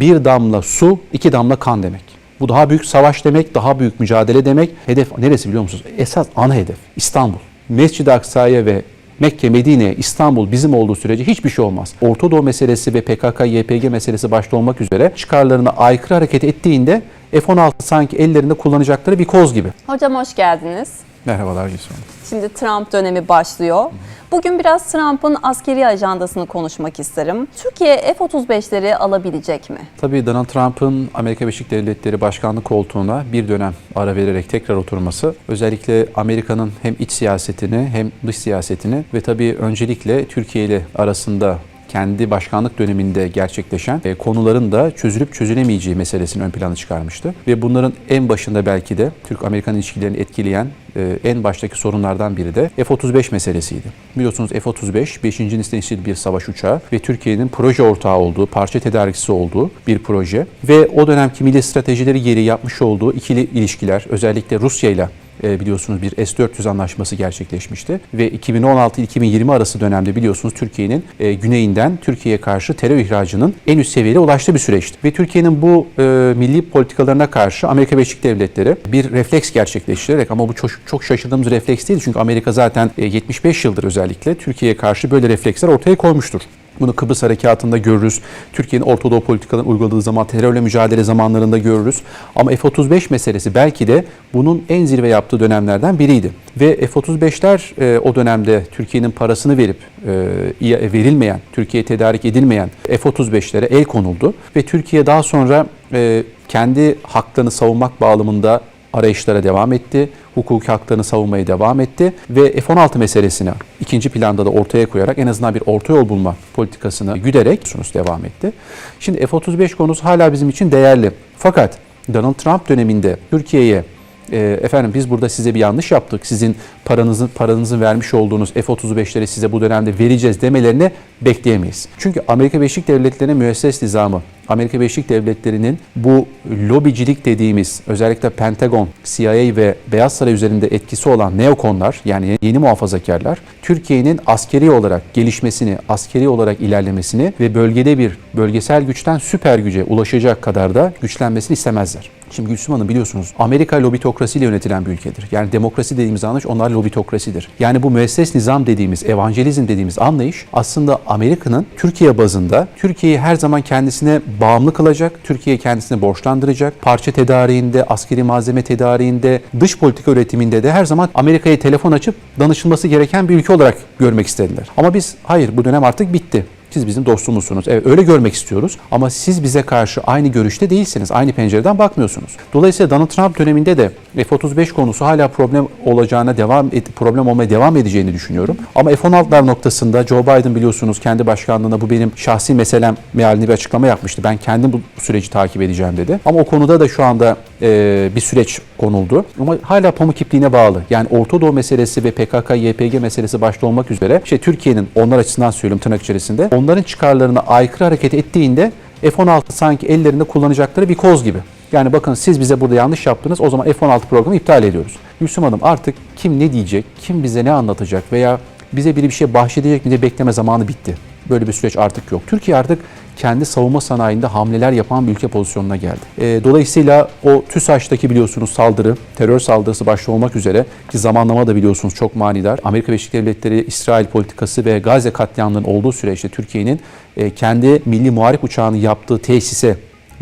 bir damla su, iki damla kan demek. Bu daha büyük savaş demek, daha büyük mücadele demek. Hedef neresi biliyor musunuz? Esas ana hedef İstanbul. Mescid-i Aksa'ya ve Mekke, Medine, İstanbul bizim olduğu sürece hiçbir şey olmaz. Orta Doğu meselesi ve PKK, YPG meselesi başta olmak üzere çıkarlarına aykırı hareket ettiğinde F-16 sanki ellerinde kullanacakları bir koz gibi. Hocam hoş geldiniz. Merhabalar Gülsüm. Şimdi Trump dönemi başlıyor. Bugün biraz Trump'ın askeri ajandasını konuşmak isterim. Türkiye F-35'leri alabilecek mi? Tabii Donald Trump'ın Amerika Birleşik Devletleri Başkanlık koltuğuna bir dönem ara vererek tekrar oturması özellikle Amerika'nın hem iç siyasetini hem dış siyasetini ve tabii öncelikle Türkiye ile arasında kendi başkanlık döneminde gerçekleşen e, konuların da çözülüp çözülemeyeceği meselesini ön plana çıkarmıştı. Ve bunların en başında belki de Türk-Amerikan ilişkilerini etkileyen e, en baştaki sorunlardan biri de F-35 meselesiydi. Biliyorsunuz F-35 5. nesil bir savaş uçağı ve Türkiye'nin proje ortağı olduğu, parça tedarikçisi olduğu bir proje ve o dönemki milli stratejileri gereği yapmış olduğu ikili ilişkiler özellikle Rusya ile biliyorsunuz bir S-400 anlaşması gerçekleşmişti. Ve 2016-2020 arası dönemde biliyorsunuz Türkiye'nin e, güneyinden Türkiye'ye karşı terör ihracının en üst seviyeye ulaştığı bir süreçti. Ve Türkiye'nin bu e, milli politikalarına karşı Amerika Birleşik Devletleri bir refleks gerçekleştirerek ama bu çok, çok şaşırdığımız refleks değil çünkü Amerika zaten e, 75 yıldır özellikle Türkiye'ye karşı böyle refleksler ortaya koymuştur. Bunu Kıbrıs Harekatı'nda görürüz. Türkiye'nin Orta Doğu politikalarını uyguladığı zaman terörle mücadele zamanlarında görürüz. Ama F-35 meselesi belki de bunun en zirve yaptığı dönemlerden biriydi. Ve F-35'ler e, o dönemde Türkiye'nin parasını verip e, verilmeyen, Türkiye'ye tedarik edilmeyen F-35'lere el konuldu. Ve Türkiye daha sonra e, kendi haklarını savunmak bağlamında arayışlara devam etti. Hukuki haklarını savunmaya devam etti ve F-16 meselesini ikinci planda da ortaya koyarak en azından bir orta yol bulma politikasını güderek devam etti. Şimdi F-35 konusu hala bizim için değerli. Fakat Donald Trump döneminde Türkiye'ye e, efendim biz burada size bir yanlış yaptık. Sizin paranızın paranızın vermiş olduğunuz F-35'leri size bu dönemde vereceğiz demelerini bekleyemeyiz. Çünkü Amerika Birleşik Devletleri'nin müesses nizamı, Amerika Birleşik Devletleri'nin bu lobicilik dediğimiz özellikle Pentagon, CIA ve Beyaz Saray üzerinde etkisi olan neokonlar yani yeni muhafazakarlar Türkiye'nin askeri olarak gelişmesini, askeri olarak ilerlemesini ve bölgede bir bölgesel güçten süper güce ulaşacak kadar da güçlenmesini istemezler. Şimdi Gülsüm Hanım biliyorsunuz Amerika lobitokrasiyle yönetilen bir ülkedir. Yani demokrasi dediğimiz anlayış onlar lobitokrasidir. Yani bu müesses nizam dediğimiz, evangelizm dediğimiz anlayış aslında Amerika'nın Türkiye bazında Türkiye'yi her zaman kendisine bağımlı kılacak, Türkiye'yi kendisine borçlandıracak, parça tedariğinde, askeri malzeme tedariğinde, dış politika üretiminde de her zaman Amerika'ya telefon açıp danışılması gereken bir ülke olarak görmek istediler. Ama biz hayır bu dönem artık bitti. Siz bizim dostumuzsunuz. Evet öyle görmek istiyoruz ama siz bize karşı aynı görüşte değilsiniz. Aynı pencereden bakmıyorsunuz. Dolayısıyla Donald Trump döneminde de F-35 konusu hala problem olacağına devam problem olmaya devam edeceğini düşünüyorum. Ama F-16'lar noktasında Joe Biden biliyorsunuz kendi başkanlığında bu benim şahsi meselem mealinde bir açıklama yapmıştı. Ben kendim bu süreci takip edeceğim dedi. Ama o konuda da şu anda e, bir süreç konuldu. Ama hala pamuk ipliğine bağlı. Yani Orta Doğu meselesi ve PKK, YPG meselesi başta olmak üzere işte Türkiye'nin onlar açısından söylüyorum tırnak içerisinde onların çıkarlarına aykırı hareket ettiğinde F-16 sanki ellerinde kullanacakları bir koz gibi. Yani bakın siz bize burada yanlış yaptınız o zaman F-16 programı iptal ediyoruz. Gülsüm Hanım artık kim ne diyecek, kim bize ne anlatacak veya bize biri bir şey bahşedecek diye bekleme zamanı bitti. Böyle bir süreç artık yok. Türkiye artık kendi savunma sanayinde hamleler yapan bir ülke pozisyonuna geldi. E, dolayısıyla o TÜSAŞ'taki biliyorsunuz saldırı, terör saldırısı başta olmak üzere ki zamanlama da biliyorsunuz çok manidar. Amerika Birleşik Devletleri, İsrail politikası ve Gazze katliamlarının olduğu süreçte Türkiye'nin e, kendi milli muharip uçağını yaptığı tesise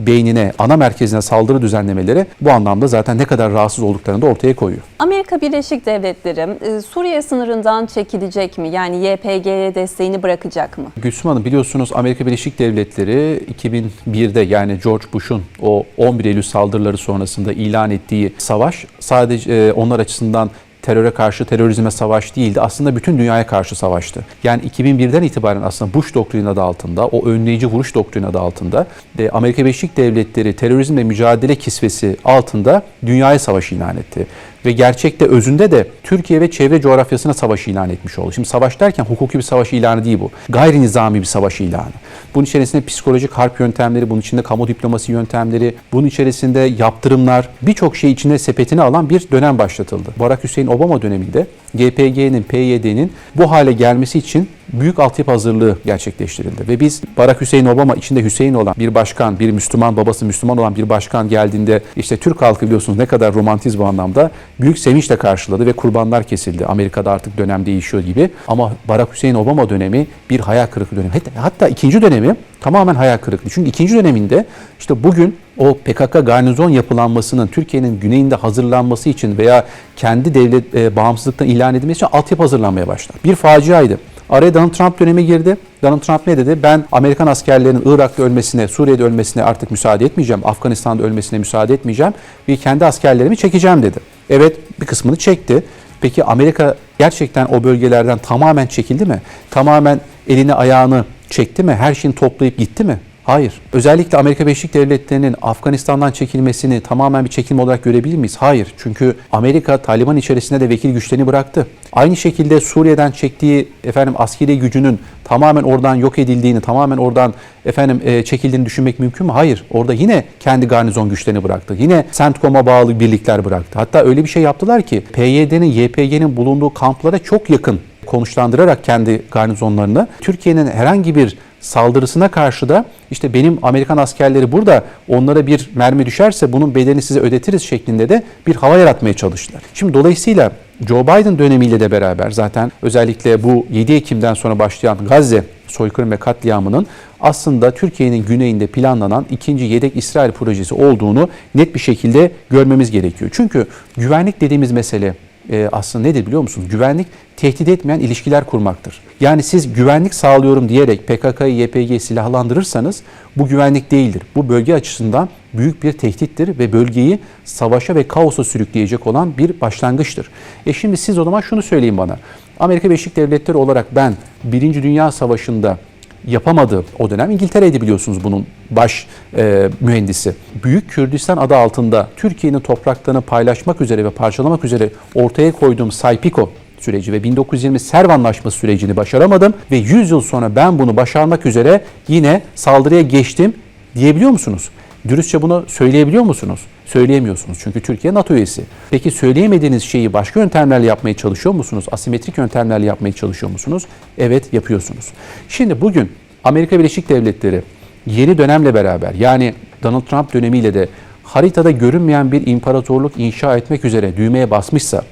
beynine, ana merkezine saldırı düzenlemeleri bu anlamda zaten ne kadar rahatsız olduklarını da ortaya koyuyor. Amerika Birleşik Devletleri e, Suriye sınırından çekilecek mi? Yani YPG'ye desteğini bırakacak mı? Gülsüm Hanım biliyorsunuz Amerika Birleşik Devletleri 2001'de yani George Bush'un o 11 Eylül saldırıları sonrasında ilan ettiği savaş sadece e, onlar açısından teröre karşı terörizme savaş değildi. Aslında bütün dünyaya karşı savaştı. Yani 2001'den itibaren aslında Bush doktrini adı altında, o önleyici vuruş doktrini adı altında de Amerika Birleşik Devletleri terörizmle mücadele kisvesi altında dünyaya savaş ilan etti. Ve gerçekte özünde de Türkiye ve çevre coğrafyasına savaş ilan etmiş oldu. Şimdi savaş derken hukuki bir savaş ilanı değil bu. Gayri nizami bir savaş ilanı. Bunun içerisinde psikolojik harp yöntemleri, bunun içinde kamu diplomasi yöntemleri, bunun içerisinde yaptırımlar, birçok şey içine sepetine alan bir dönem başlatıldı. Barack Hüseyin Obama döneminde GPG'nin, PYD'nin bu hale gelmesi için büyük altyapı hazırlığı gerçekleştirildi. Ve biz Barack Hüseyin Obama içinde Hüseyin olan bir başkan, bir Müslüman babası Müslüman olan bir başkan geldiğinde işte Türk halkı biliyorsunuz ne kadar romantiz bu anlamda büyük sevinçle karşıladı ve kurbanlar kesildi. Amerika'da artık dönem değişiyor gibi. Ama Barack Hüseyin Obama dönemi bir hayal kırıklığı dönemi. Hatta ikinci dönemi tamamen hayal kırıklığı. Çünkü ikinci döneminde işte bugün o PKK garnizon yapılanmasının Türkiye'nin güneyinde hazırlanması için veya kendi devlet e, bağımsızlıktan ilan edilmesi için altyapı hazırlanmaya başladı. Bir faciaydı. Araya Donald Trump dönemi girdi. Donald Trump ne dedi? Ben Amerikan askerlerinin Irak'ta ölmesine, Suriye'de ölmesine artık müsaade etmeyeceğim. Afganistan'da ölmesine müsaade etmeyeceğim. Ve kendi askerlerimi çekeceğim dedi. Evet bir kısmını çekti. Peki Amerika gerçekten o bölgelerden tamamen çekildi mi? Tamamen elini ayağını çekti mi? Her şeyini toplayıp gitti mi? Hayır. Özellikle Amerika Birleşik Devletleri'nin Afganistan'dan çekilmesini tamamen bir çekilme olarak görebilir miyiz? Hayır. Çünkü Amerika Taliban içerisinde de vekil güçlerini bıraktı. Aynı şekilde Suriye'den çektiği efendim askeri gücünün tamamen oradan yok edildiğini, tamamen oradan efendim e, çekildiğini düşünmek mümkün mü? Hayır. Orada yine kendi garnizon güçlerini bıraktı. Yine CENTCOM'a bağlı birlikler bıraktı. Hatta öyle bir şey yaptılar ki PYD'nin, YPG'nin bulunduğu kamplara çok yakın konuşlandırarak kendi garnizonlarını Türkiye'nin herhangi bir saldırısına karşı da işte benim Amerikan askerleri burada onlara bir mermi düşerse bunun bedelini size ödetiriz şeklinde de bir hava yaratmaya çalıştılar. Şimdi dolayısıyla Joe Biden dönemiyle de beraber zaten özellikle bu 7 Ekim'den sonra başlayan Gazze soykırım ve katliamının aslında Türkiye'nin güneyinde planlanan ikinci yedek İsrail projesi olduğunu net bir şekilde görmemiz gerekiyor. Çünkü güvenlik dediğimiz mesele e, aslında nedir biliyor musunuz? Güvenlik tehdit etmeyen ilişkiler kurmaktır. Yani siz güvenlik sağlıyorum diyerek PKK'yı, YPG'yi silahlandırırsanız bu güvenlik değildir. Bu bölge açısından büyük bir tehdittir ve bölgeyi savaşa ve kaosa sürükleyecek olan bir başlangıçtır. E şimdi siz o zaman şunu söyleyin bana. Amerika Birleşik Devletleri olarak ben Birinci Dünya Savaşı'nda yapamadığı o dönem İngiltere'ydi biliyorsunuz bunun baş e, mühendisi. Büyük Kürdistan adı altında Türkiye'nin topraklarını paylaşmak üzere ve parçalamak üzere ortaya koyduğum Saypiko süreci ve 1920 Serv Anlaşması sürecini başaramadım ve 100 yıl sonra ben bunu başarmak üzere yine saldırıya geçtim diyebiliyor musunuz? Dürüstçe bunu söyleyebiliyor musunuz? Söyleyemiyorsunuz çünkü Türkiye NATO üyesi. Peki söyleyemediğiniz şeyi başka yöntemlerle yapmaya çalışıyor musunuz? Asimetrik yöntemlerle yapmaya çalışıyor musunuz? Evet yapıyorsunuz. Şimdi bugün Amerika Birleşik Devletleri yeni dönemle beraber yani Donald Trump dönemiyle de haritada görünmeyen bir imparatorluk inşa etmek üzere düğmeye basmışsa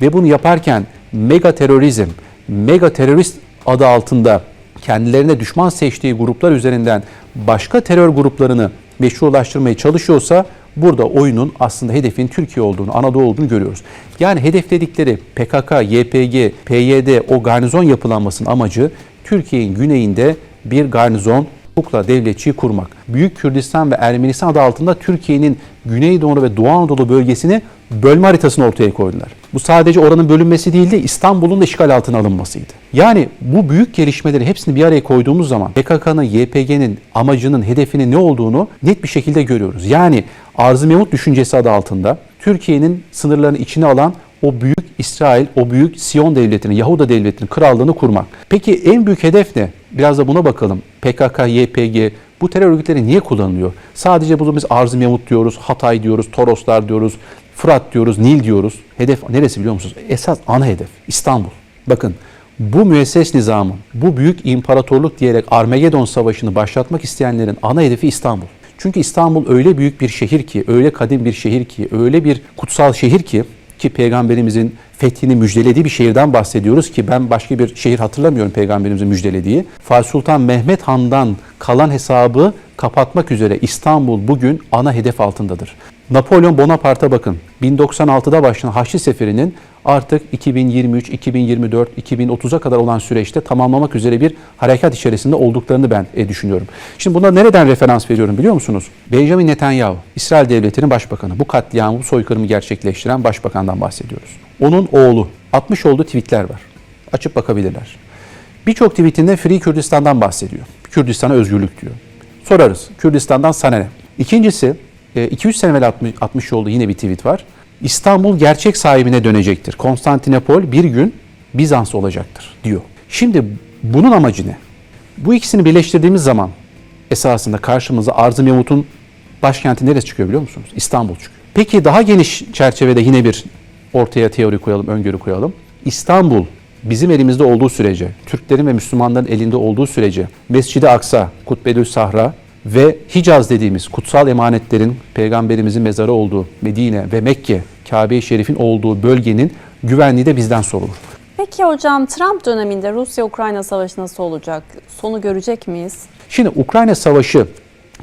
ve bunu yaparken mega terörizm, mega terörist adı altında kendilerine düşman seçtiği gruplar üzerinden başka terör gruplarını meşrulaştırmaya çalışıyorsa burada oyunun aslında hedefin Türkiye olduğunu, Anadolu olduğunu görüyoruz. Yani hedefledikleri PKK, YPG, PYD o garnizon yapılanmasının amacı Türkiye'nin güneyinde bir garnizon hukukla devletçiyi kurmak. Büyük Kürdistan ve Ermenistan adı altında Türkiye'nin Güneydoğu ve Doğu Anadolu bölgesini bölme haritasını ortaya koydular. Bu sadece oranın bölünmesi değildi, İstanbul'un da işgal altına alınmasıydı. Yani bu büyük gelişmeleri hepsini bir araya koyduğumuz zaman PKK'nın, YPG'nin amacının, hedefinin ne olduğunu net bir şekilde görüyoruz. Yani Arz-ı düşüncesi adı altında Türkiye'nin sınırlarını içine alan o büyük İsrail, o büyük Siyon devletinin, Yahuda devletinin krallığını kurmak. Peki en büyük hedef ne? Biraz da buna bakalım. PKK, YPG bu terör örgütleri niye kullanılıyor? Sadece bunu biz Arz-ı diyoruz, Hatay diyoruz, Toroslar diyoruz, Fırat diyoruz, Nil diyoruz. Hedef neresi biliyor musunuz? Esas ana hedef İstanbul. Bakın bu müesses nizamın, bu büyük imparatorluk diyerek Armagedon Savaşı'nı başlatmak isteyenlerin ana hedefi İstanbul. Çünkü İstanbul öyle büyük bir şehir ki, öyle kadim bir şehir ki, öyle bir kutsal şehir ki ki peygamberimizin fethini müjdelediği bir şehirden bahsediyoruz ki ben başka bir şehir hatırlamıyorum peygamberimizin müjdelediği. Fatih Sultan Mehmet Han'dan kalan hesabı kapatmak üzere İstanbul bugün ana hedef altındadır. Napolyon Bonaparte'a bakın. 1096'da başlayan Haçlı Seferi'nin artık 2023, 2024, 2030'a kadar olan süreçte tamamlamak üzere bir harekat içerisinde olduklarını ben e, düşünüyorum. Şimdi buna nereden referans veriyorum biliyor musunuz? Benjamin Netanyahu, İsrail Devleti'nin başbakanı. Bu katliamı, bu soykırımı gerçekleştiren başbakandan bahsediyoruz. Onun oğlu, 60 olduğu tweetler var. Açıp bakabilirler. Birçok tweetinde Free Kürdistan'dan bahsediyor. Kürdistan'a özgürlük diyor. Sorarız, Kürdistan'dan sana ne? İkincisi, 200 sene evvel atmış, olduğu yine bir tweet var. İstanbul gerçek sahibine dönecektir. Konstantinopol bir gün Bizans olacaktır diyor. Şimdi bunun amacı ne? Bu ikisini birleştirdiğimiz zaman esasında karşımıza Arz-ı başkenti neresi çıkıyor biliyor musunuz? İstanbul çıkıyor. Peki daha geniş çerçevede yine bir ortaya teori koyalım, öngörü koyalım. İstanbul bizim elimizde olduğu sürece, Türklerin ve Müslümanların elinde olduğu sürece Mescid-i Aksa, Kutbedül Sahra ve Hicaz dediğimiz kutsal emanetlerin peygamberimizin mezarı olduğu Medine ve Mekke, Kabe-i Şerif'in olduğu bölgenin güvenliği de bizden sorulur. Peki hocam Trump döneminde Rusya-Ukrayna savaşı nasıl olacak? Sonu görecek miyiz? Şimdi Ukrayna Savaşı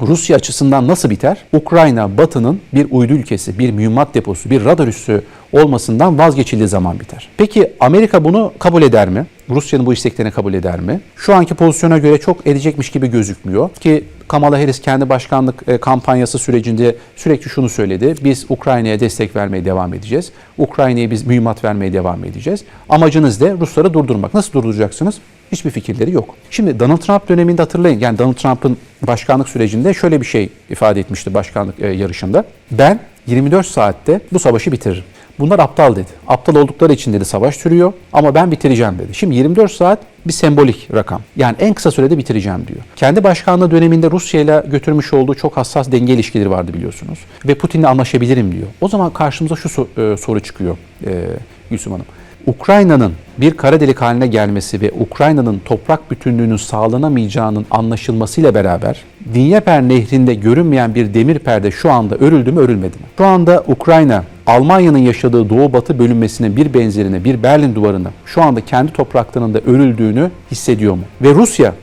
Rusya açısından nasıl biter? Ukrayna Batı'nın bir uydu ülkesi, bir mühimmat deposu, bir radar üssü olmasından vazgeçildiği zaman biter. Peki Amerika bunu kabul eder mi? Rusya'nın bu isteklerini kabul eder mi? Şu anki pozisyona göre çok edecekmiş gibi gözükmüyor ki Kamala Harris kendi başkanlık e, kampanyası sürecinde sürekli şunu söyledi. Biz Ukrayna'ya destek vermeye devam edeceğiz. Ukrayna'ya biz mühimmat vermeye devam edeceğiz. Amacınız ne? Rusları durdurmak. Nasıl durduracaksınız? Hiçbir fikirleri yok. Şimdi Donald Trump döneminde hatırlayın. Yani Donald Trump'ın başkanlık sürecinde şöyle bir şey ifade etmişti başkanlık e, yarışında. Ben 24 saatte bu savaşı bitiririm. Bunlar aptal dedi. Aptal oldukları için dedi savaş sürüyor ama ben bitireceğim dedi. Şimdi 24 saat bir sembolik rakam. Yani en kısa sürede bitireceğim diyor. Kendi başkanlığı döneminde Rusya ile götürmüş olduğu çok hassas denge ilişkileri vardı biliyorsunuz. Ve Putin'le anlaşabilirim diyor. O zaman karşımıza şu e, soru çıkıyor e, Gülsüm Hanım. Ukrayna'nın bir kara delik haline gelmesi ve Ukrayna'nın toprak bütünlüğünün sağlanamayacağının anlaşılmasıyla beraber Dnieper nehrinde görünmeyen bir demir perde şu anda örüldü mü örülmedi mi? Şu anda Ukrayna Almanya'nın yaşadığı doğu batı bölünmesine bir benzerine bir Berlin duvarını şu anda kendi topraklarında örüldüğünü hissediyor mu? Ve Rusya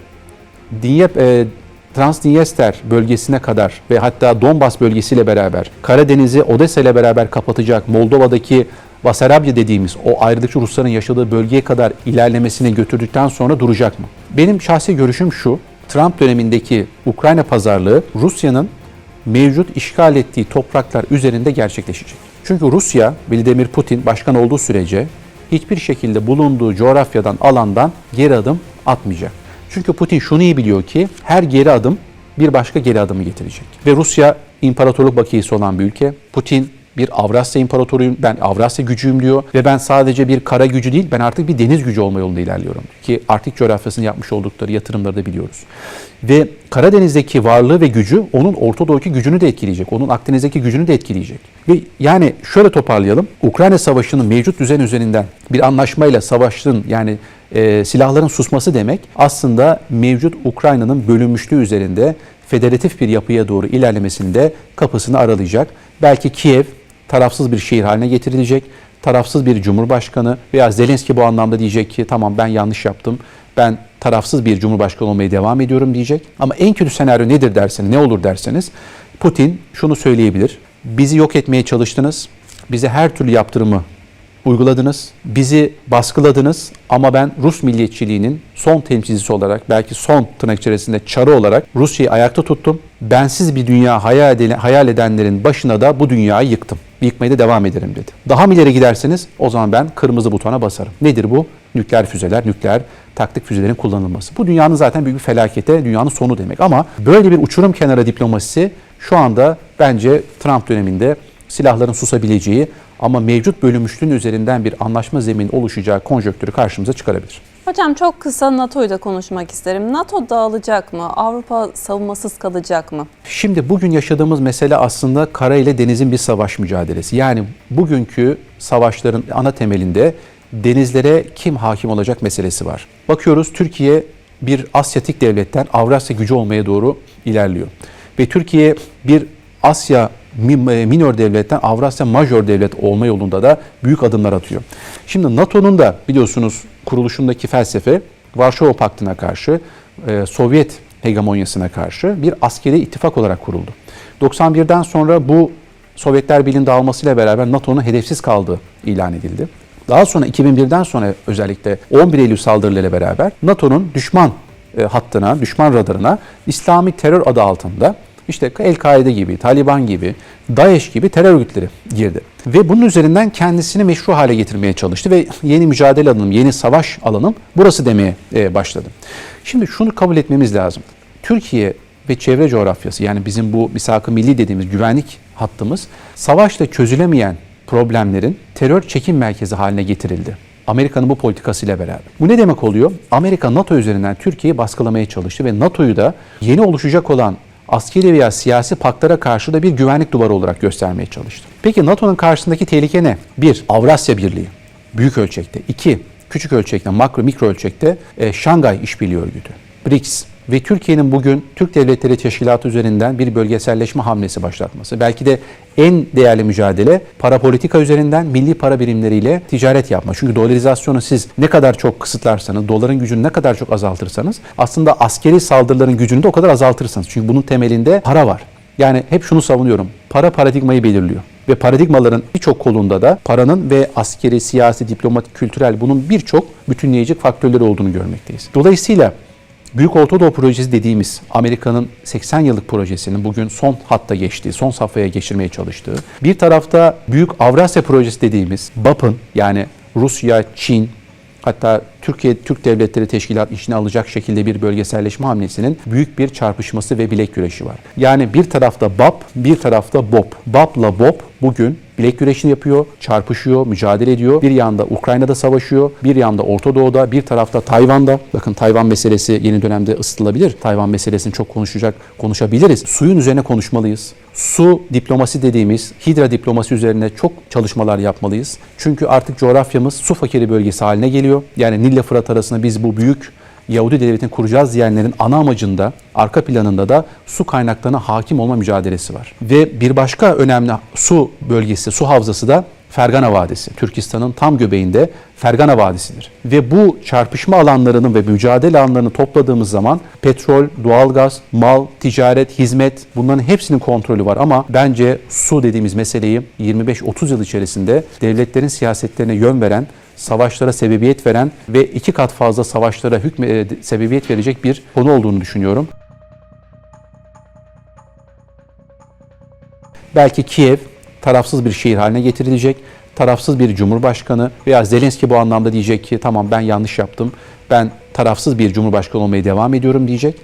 Diyep, e, Transnistria bölgesine kadar ve hatta Donbas bölgesiyle beraber Karadeniz'i Odessa ile beraber kapatacak Moldova'daki Basarabya dediğimiz o ayrılıkçı Rusların yaşadığı bölgeye kadar ilerlemesine götürdükten sonra duracak mı? Benim şahsi görüşüm şu. Trump dönemindeki Ukrayna pazarlığı Rusya'nın mevcut işgal ettiği topraklar üzerinde gerçekleşecek. Çünkü Rusya, Vladimir Putin başkan olduğu sürece hiçbir şekilde bulunduğu coğrafyadan, alandan geri adım atmayacak. Çünkü Putin şunu iyi biliyor ki her geri adım bir başka geri adımı getirecek. Ve Rusya imparatorluk bakiyesi olan bir ülke. Putin bir Avrasya imparatoruyum, ben Avrasya gücüyüm diyor ve ben sadece bir kara gücü değil, ben artık bir deniz gücü olma yolunda ilerliyorum. Ki Arktik coğrafyasını yapmış oldukları yatırımları da biliyoruz. Ve Karadeniz'deki varlığı ve gücü onun Orta Doğu'daki gücünü de etkileyecek, onun Akdeniz'deki gücünü de etkileyecek. Ve yani şöyle toparlayalım, Ukrayna Savaşı'nın mevcut düzen üzerinden bir anlaşmayla savaşın yani e, silahların susması demek aslında mevcut Ukrayna'nın bölünmüşlüğü üzerinde federatif bir yapıya doğru ilerlemesinde kapısını aralayacak. Belki Kiev tarafsız bir şehir haline getirilecek. Tarafsız bir cumhurbaşkanı veya Zelenski bu anlamda diyecek ki tamam ben yanlış yaptım. Ben tarafsız bir cumhurbaşkanı olmaya devam ediyorum diyecek. Ama en kötü senaryo nedir derseniz, ne olur derseniz Putin şunu söyleyebilir. Bizi yok etmeye çalıştınız. Bize her türlü yaptırımı uyguladınız. Bizi baskıladınız ama ben Rus milliyetçiliğinin son temsilcisi olarak belki son tırnak içerisinde çarı olarak Rusya'yı ayakta tuttum. Bensiz bir dünya hayal, eden, hayal edenlerin başına da bu dünyayı yıktım. Yıkmaya da devam ederim dedi. Daha mı ileri giderseniz o zaman ben kırmızı butona basarım. Nedir bu? Nükleer füzeler, nükleer taktik füzelerin kullanılması. Bu dünyanın zaten büyük bir felakete, dünyanın sonu demek. Ama böyle bir uçurum kenara diplomasisi şu anda bence Trump döneminde silahların susabileceği ama mevcut bölünmüşlüğün üzerinden bir anlaşma zemini oluşacağı konjöktürü karşımıza çıkarabilir. Hocam çok kısa NATO'yu da konuşmak isterim. NATO dağılacak mı? Avrupa savunmasız kalacak mı? Şimdi bugün yaşadığımız mesele aslında kara ile denizin bir savaş mücadelesi. Yani bugünkü savaşların ana temelinde denizlere kim hakim olacak meselesi var. Bakıyoruz Türkiye bir Asyatik devletten Avrasya gücü olmaya doğru ilerliyor. Ve Türkiye bir Asya mi- minör devletten Avrasya majör devlet olma yolunda da büyük adımlar atıyor. Şimdi NATO'nun da biliyorsunuz kuruluşundaki felsefe Varşova Paktı'na karşı, e, Sovyet hegemonyasına karşı bir askeri ittifak olarak kuruldu. 91'den sonra bu Sovyetler Birliği'nin dağılmasıyla beraber NATO'nun hedefsiz kaldığı ilan edildi. Daha sonra 2001'den sonra özellikle 11 Eylül saldırılarıyla beraber NATO'nun düşman e, hattına, düşman radarına İslami terör adı altında işte El-Kaide gibi, Taliban gibi, DAEŞ gibi terör örgütleri girdi. Ve bunun üzerinden kendisini meşru hale getirmeye çalıştı ve yeni mücadele alanım, yeni savaş alanım burası demeye e, başladı. Şimdi şunu kabul etmemiz lazım. Türkiye ve çevre coğrafyası yani bizim bu misak-ı milli dediğimiz güvenlik hattımız savaşla çözülemeyen problemlerin terör çekim merkezi haline getirildi. Amerika'nın bu politikasıyla beraber. Bu ne demek oluyor? Amerika NATO üzerinden Türkiye'yi baskılamaya çalıştı ve NATO'yu da yeni oluşacak olan askeri veya siyasi paktlara karşı da bir güvenlik duvarı olarak göstermeye çalıştı. Peki NATO'nun karşısındaki tehlike ne? Bir, Avrasya Birliği. Büyük ölçekte. İki, küçük ölçekte, makro, mikro ölçekte e, Şangay İşbirliği Örgütü, BRICS ve Türkiye'nin bugün Türk Devletleri Teşkilatı üzerinden bir bölgeselleşme hamlesi başlatması. Belki de en değerli mücadele para politika üzerinden milli para birimleriyle ticaret yapma. Çünkü dolarizasyonu siz ne kadar çok kısıtlarsanız, doların gücünü ne kadar çok azaltırsanız aslında askeri saldırıların gücünü de o kadar azaltırsanız. Çünkü bunun temelinde para var. Yani hep şunu savunuyorum. Para paradigmayı belirliyor. Ve paradigmaların birçok kolunda da paranın ve askeri, siyasi, diplomatik, kültürel bunun birçok bütünleyici faktörleri olduğunu görmekteyiz. Dolayısıyla Büyük Orta Projesi dediğimiz Amerika'nın 80 yıllık projesinin bugün son hatta geçtiği, son safhaya geçirmeye çalıştığı, bir tarafta Büyük Avrasya Projesi dediğimiz BAP'ın yani Rusya, Çin, hatta Türkiye Türk Devletleri Teşkilat işine alacak şekilde bir bölgeselleşme hamlesinin büyük bir çarpışması ve bilek güreşi var. Yani bir tarafta BAP, bir tarafta BOP. BAP'la BOP bugün bilek güreşini yapıyor, çarpışıyor, mücadele ediyor. Bir yanda Ukrayna'da savaşıyor, bir yanda Orta Doğu'da, bir tarafta Tayvan'da. Bakın Tayvan meselesi yeni dönemde ısıtılabilir. Tayvan meselesini çok konuşacak, konuşabiliriz. Suyun üzerine konuşmalıyız. Su diplomasi dediğimiz hidra diplomasi üzerine çok çalışmalar yapmalıyız. Çünkü artık coğrafyamız su fakiri bölgesi haline geliyor. Yani Nil ile Fırat arasında biz bu büyük Yahudi devletini kuracağız diyenlerin ana amacında, arka planında da su kaynaklarına hakim olma mücadelesi var. Ve bir başka önemli su bölgesi, su havzası da Fergana Vadisi. Türkistan'ın tam göbeğinde Fergana Vadisi'dir. Ve bu çarpışma alanlarının ve mücadele alanlarını topladığımız zaman petrol, doğalgaz, mal, ticaret, hizmet bunların hepsinin kontrolü var ama bence su dediğimiz meseleyi 25-30 yıl içerisinde devletlerin siyasetlerine yön veren savaşlara sebebiyet veren ve iki kat fazla savaşlara hükme, e, sebebiyet verecek bir konu olduğunu düşünüyorum. Belki Kiev tarafsız bir şehir haline getirilecek. Tarafsız bir cumhurbaşkanı veya Zelenski bu anlamda diyecek ki tamam ben yanlış yaptım. Ben tarafsız bir cumhurbaşkanı olmaya devam ediyorum diyecek.